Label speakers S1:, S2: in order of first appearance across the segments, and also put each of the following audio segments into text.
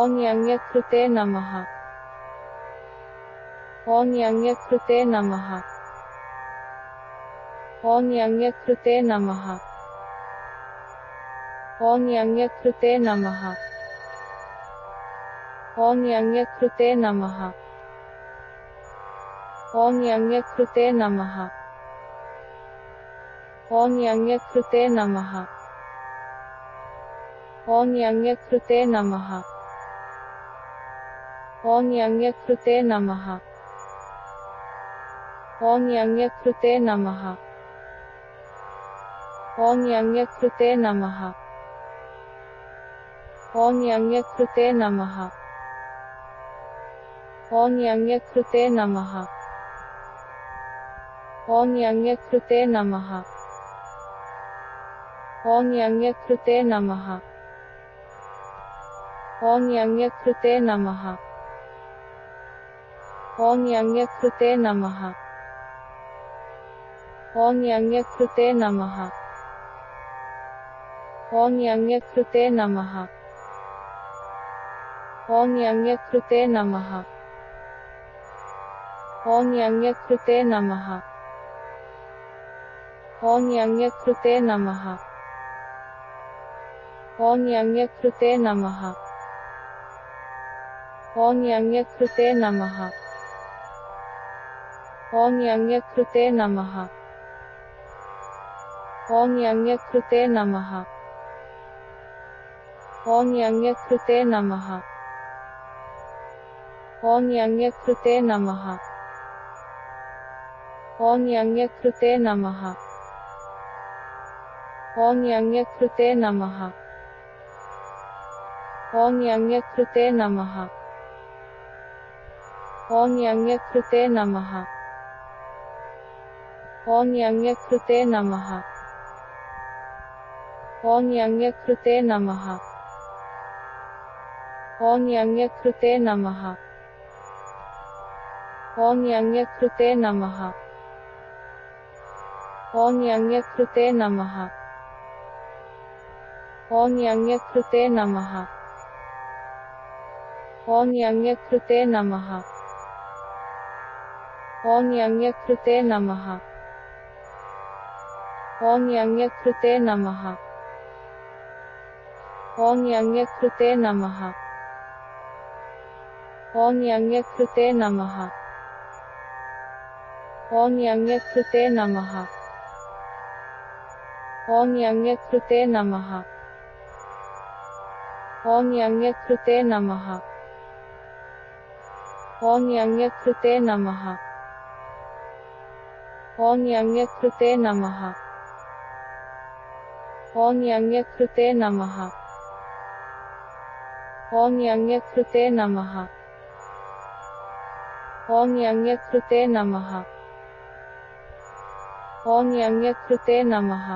S1: ओन्यङ्यकृते नमः ओन्यङ्यकृते नमः ओन्यङ्यकृते नमः ओन्यङ्यकृते नमः ओन्यङ्यकृते नमः ओन्यङ्यकृते नमः ओन्यङ्यकृते नमः ओन्यङ्यकृते नमः ओन्यङ्यकृते नमः ओन्यङ्यकृते नमः ओन्यङ्यकृते नमः ओन्यङ्यकृते नमः ओन्यङ्यकृते नमः ओन्यङ्यकृते नमः ओन्यङ्यकृते नमः ओन्यङ्यकृते नमः ओन्यङ्यकृते नमः। ओन्यङ्यकृते नमः। ओन्यङ्यकृते नमः। ओन्यङ्यकृते नमः। ओन्यङ्यकृते नमः। ओन्यङ्यकृते नमः। ओन्यङ्यकृते नमः। ओन्यङ्यकृते नमः। ओन्यङ्यकृते नमः ओन्यङ्यकृते नमः ओन्यङ्यकृते नमः ओन्यङ्यकृते नमः ओन्यङ्यकृते नमः ओन्यङ्यकृते नमः ओन्यङ्यकृते नमः ओन्यङ्यकृते नमः ओन्यङ्यकृते नमः ओन्यङ्यकृते नमः ओन्यङ्यकृते नमः ओन्यङ्यकृते नमः ओन्यङ्यकृते नमः ओन्यङ्यकृते नमः ओन्यङ्यकृते नमः ओन्यङ्यकृते नमः ओन्यङ्यकृते नमः ओन्यङ्यकृते नमः ओन्यङ्यकृते नमः ओन्यङ्यकृते नमः ओन्यङ्यकृते नमः ओन्यङ्यकृते नमः ओन्यङ्यकृते नमः ओन्यङ्यकृते नमः ओन्यङ्यकृते नमः ओन्यङ्यकृते नमः ओन्यङ्यकृते नमः ओन्यङ्यकृते नमः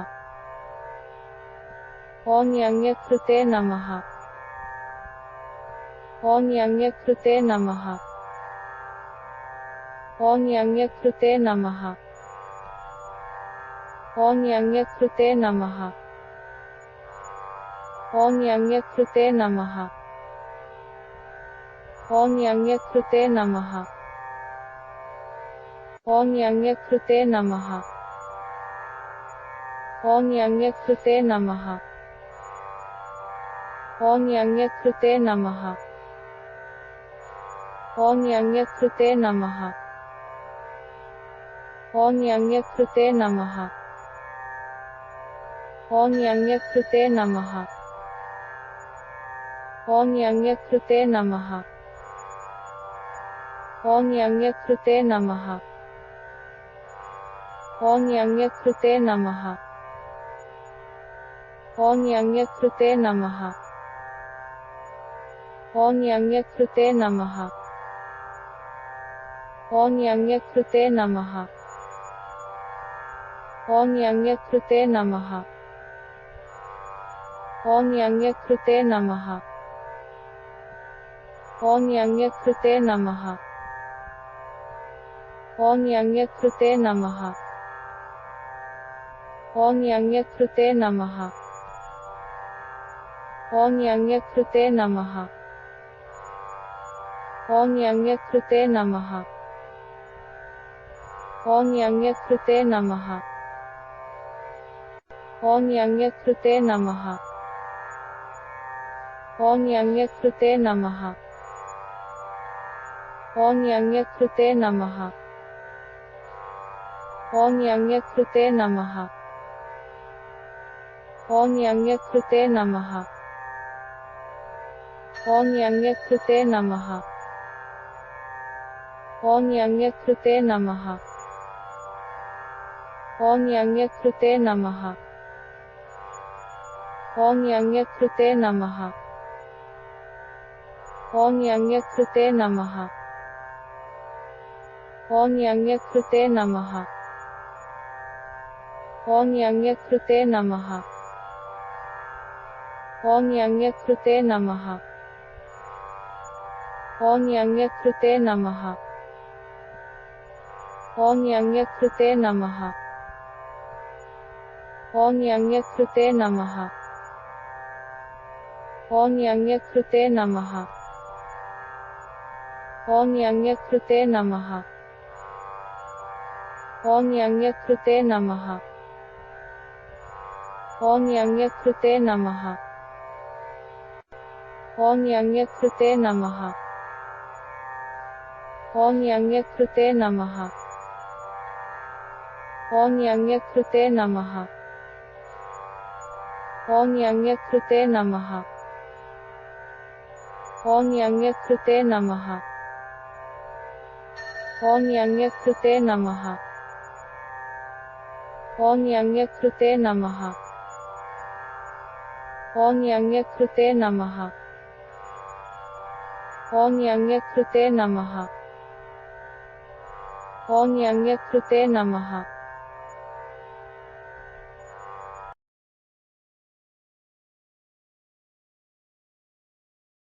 S1: ओन्यङ्यकृते नमः ओन्यङ्यकृते नमः ओन्यङ्यकृते नमः ओन्यङ्यकृते नमः ओन्यङ्यकृते नमः ओन्यङ्यकृते नमः ओन्यङ्यकृते नमः ओन्यङ्यकृते नमः ओन्यङ्यकृते नमः ओन्यङ्यकृते नमः ओन्यङ्यकृते नमः ओन्यङ्यकृते नमः ओन्यङ्यकृते नमः ओन्यङ्यकृते नमः ओन्यङ्यकृते नमः ओन्यङ्यकृते नमः ओन्यङ्यकृते नमः ओन्यङ्यकृते नमः ओन्यङ्यकृते नमः ओन्यङ्यकृते नमः ओन्यङ्यकृते नमः ओन्यङ्यकृते नमः ओन्यङ्यकृते नमः ओन्यङ्यकृते नमः ओन्यङ्यकृते नमः ओन्यङ्यकृते नमः ओन्यङ्यकृते नमः ओन्यङ्यकृते नमः ओन्यङ्यकृते नमः ओन्यङ्यकृते नमः ओन्यङ्यकृते नमः ओन्यङ्यकृते नमः ओन्यङ्यकृते नमः ओन्यङ्यकृते नमः ओन्यङ्यकृते नमः ओन्यङ्यकृते नमः ओन्यङ्यकृते नमः ओन्यङ्यकृते नमः ओन्यङ्यकृते नमः ओन्यङ्यकृते नमः ओन्यङ्यकृते नमः ओन्यङ्यकृते नमः ओन्यङ्यकृते नमः ओन्यङ्यकृते नमः ओन्यङ्यकृते नमः ओन्यङ्यकृते नमः ओन्यङ्यकृते नमः ओन्यङ्यकृते नमः ओन्यङ्यकृते नमः ओन्यङ्यकृते नमः ओन्यङ्यकृते नमः ओन्यङ्यकृते नमः ओन्यङ्यकृते नमः ओन्यङ्यकृते नमः ओन्यङ्यकृते नमः ओन्यङ्यकृते नमः